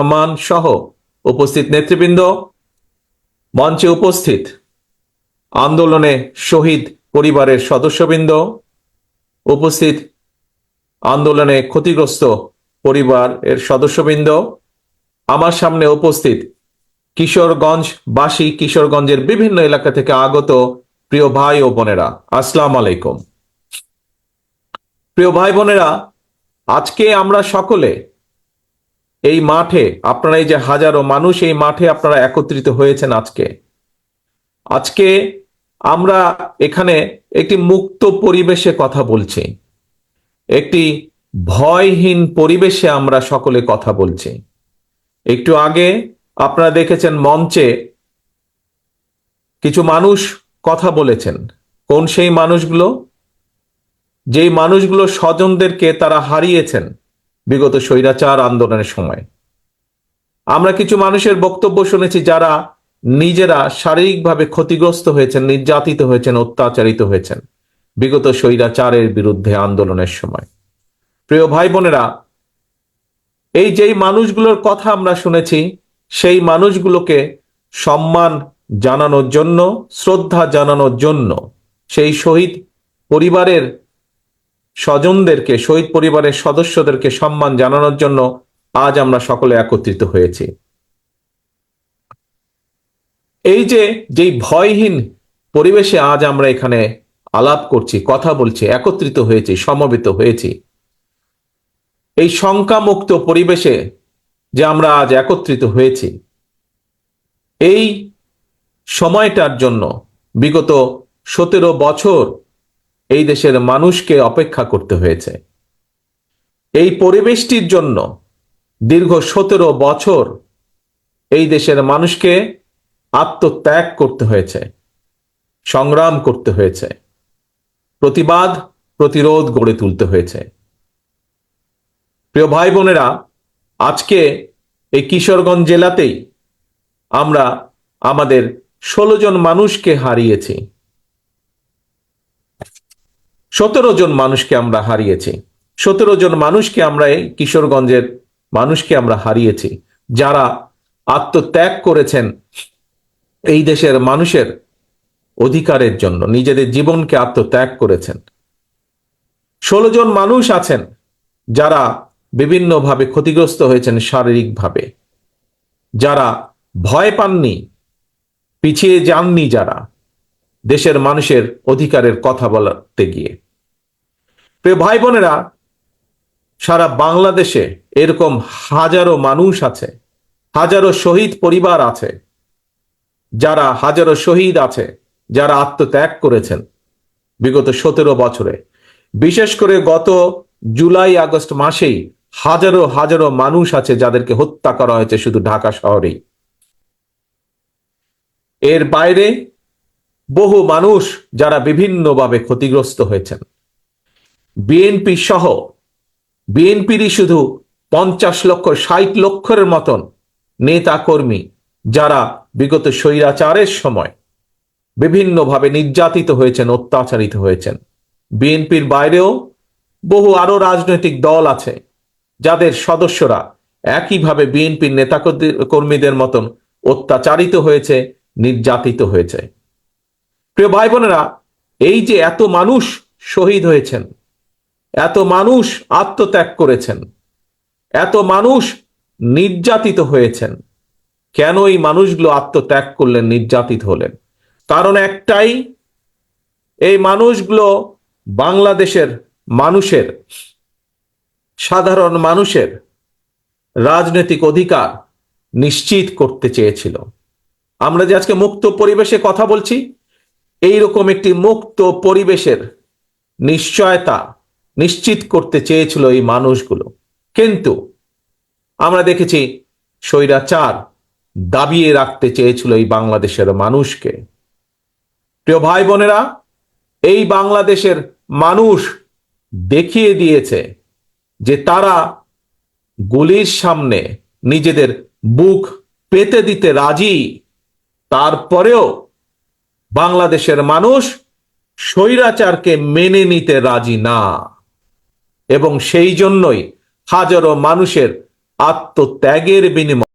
রহমান সহ উপস্থিত নেতৃবৃন্দ, মঞ্চে উপস্থিত আন্দোলনে শহীদ পরিবারের সদস্যবৃন্দ, উপস্থিত আন্দোলনে ক্ষতিগ্রস্ত পরিবার এর সদস্যবৃন্দ, আমার সামনে উপস্থিত কিশোরগঞ্জ বাসী কিশোরগঞ্জের বিভিন্ন এলাকা থেকে আগত প্রিয় ভাই ও বোনেরা। আসসালাম আলাইকুম। প্রিয় ভাই বোনেরা, আজকে আমরা সকলে এই মাঠে আপনারা এই যে হাজারো মানুষ, এই মাঠে আপনারা একত্রিত হয়েছেন আজকে। আজকে আমরা এখানে একটি মুক্ত পরিবেশে কথা বলছি। একটি ভয়হীন পরিবেশে আমরা সকলে কথা বলছি। একটু আগে আপনারা দেখেছেন মঞ্চে কিছু মানুষ কথা বলেছেন। কোন সেই মানুষগুলো? যেই মানুষগুলো স্বজনদেরকে তারা হারিয়েছেন। বিগত স্বৈরাচার আন্দোলনের সময়। আমরা কিছু মানুষের বক্তব্য শুনেছি যারা নিজেরা শারীরিকভাবে ক্ষতিগ্রস্ত হয়েছেন, নির্যাতিত হয়েছেন, অত্যাচারিত হয়েছেন বিগত স্বৈরাচারের বিরুদ্ধে আন্দোলনের সময়। প্রিয় ভাই বোনেরা এই যেই মানুষগুলোর কথা আমরা শুনেছি, সেই মানুষগুলোকে সম্মান জানানোর জন্য, শ্রদ্ধা জানানোর জন্য সেই শহীদ পরিবারের স্বজনদেরকে, শহীদ পরিবারের সদস্যদেরকে সম্মান জানানোর জন্য আজ আমরা সকলে একত্রিত হয়েছি। এই যে, যেই ভয়হীন পরিবেশে আজ আমরা এখানে আলাপ করছি, কথা বলছি, একত্রিত হয়েছি, সমবেত হয়েছি, এই শঙ্কামুক্ত পরিবেশে যে আমরা আজ একত্রিত হয়েছি, এই সময়টার জন্য বিগত সতেরো বছর এই দেশের মানুষকে অপেক্ষা করতে হয়েছে। এই পরিবেশটির জন্য দীর্ঘ সতেরো বছর এই দেশের মানুষকে আত্মত্যাগ করতে হয়েছে, সংগ্রাম করতে হয়েছে, প্রতিবাদ, প্রতিরোধ গড়ে তুলতে হয়েছে। প্রিয় ভাই বোনেরা, আজকে এই কিশোরগঞ্জ জেলাতেই আমরা আমাদের ষোলো জন মানুষকে হারিয়েছি। সতেরো জন মানুষকে আমরা হারিয়েছি। সতেরো জন মানুষকে আমরা এই কিশোরগঞ্জের মানুষকে আমরা হারিয়েছি। যারা আত্মত্যাগ করেছেন এই দেশের মানুষের অধিকারের জন্য, নিজেদের জীবনকে আত্মত্যাগ করেছেন। ষোলো জন মানুষ আছেন যারা বিভিন্নভাবে ক্ষতিগ্রস্ত হয়েছেন শারীরিকভাবে। যারা ভয় পাননি, পিছিয়ে যাননি যারা দেশের মানুষের অধিকারের কথা বলতে গিয়ে। ভাই বোনেরা, সারা বাংলাদেশে এরকম হাজারো মানুষ আছে, হাজারো শহীদ পরিবার আছে, যারা হাজারো শহীদ আছে, যারা আত্মত্যাগ করেছেন বিগত সতেরো বছরে। বিশেষ করে গত জুলাই, আগস্ট মাসেই হাজারো হাজারো মানুষ আছে যাদেরকে হত্যা করা হয়েছে শুধু ঢাকা শহরেই। এর বাইরে বহু মানুষ যারা বিভিন্নভাবে ক্ষতিগ্রস্ত হয়েছেন। বিএনপি সহ বিএনপিরই শুধু পঞ্চাশ লক্ষ, ষাট লক্ষের মতন নেতা কর্মী যারা বিগত স্বৈরাচারের সময় বিভিন্নভাবে নির্যাতিত হয়েছেন, অত্যাচারিত হয়েছেন। বিএনপির বাইরেও বহু আরও রাজনৈতিক দল আছে যাদের সদস্যরা একইভাবে বিএনপির নেতা কর্মীদের মতন অত্যাচারিত হয়েছে, নির্যাতিত হয়েছে। প্রিয় ভাই বোনেরা, এই যে এত মানুষ শহীদ হয়েছেন এত মানুষ আত্মত্যাগ করেছেন। এত মানুষ নির্যাতিত হয়েছেন। কেন এই মানুষগুলো আত্মত্যাগ করলেন, নির্যাতিত হলেন? কারণ একটাই, এই মানুষগুলো বাংলাদেশের মানুষের, সাধারণ মানুষের রাজনৈতিক অধিকার নিশ্চিত করতে চেয়েছিল। আমরা যে আজকে মুক্ত পরিবেশে কথা বলছি, এইরকম একটি মুক্ত পরিবেশের নিশ্চয়তা নিশ্চিত করতে চেয়েছিল এই মানুষগুলো। কিন্তু আমরা দেখেছি স্বৈরাচার দাবিয়ে রাখতে চেয়েছিল এই বাংলাদেশের মানুষকে। প্রিয় ভাই বোনেরা, এই বাংলাদেশের মানুষ দেখিয়ে দিয়েছে যে তারা গুলির সামনে নিজেদের বুক পেতে দিতে রাজি, তারপরেও বাংলাদেশের মানুষ স্বৈরাচারকে মেনে নিতে রাজি না। এবং সেই জন্যই হাজারো মানুষের আত্মত্যাগের বিনিময়ে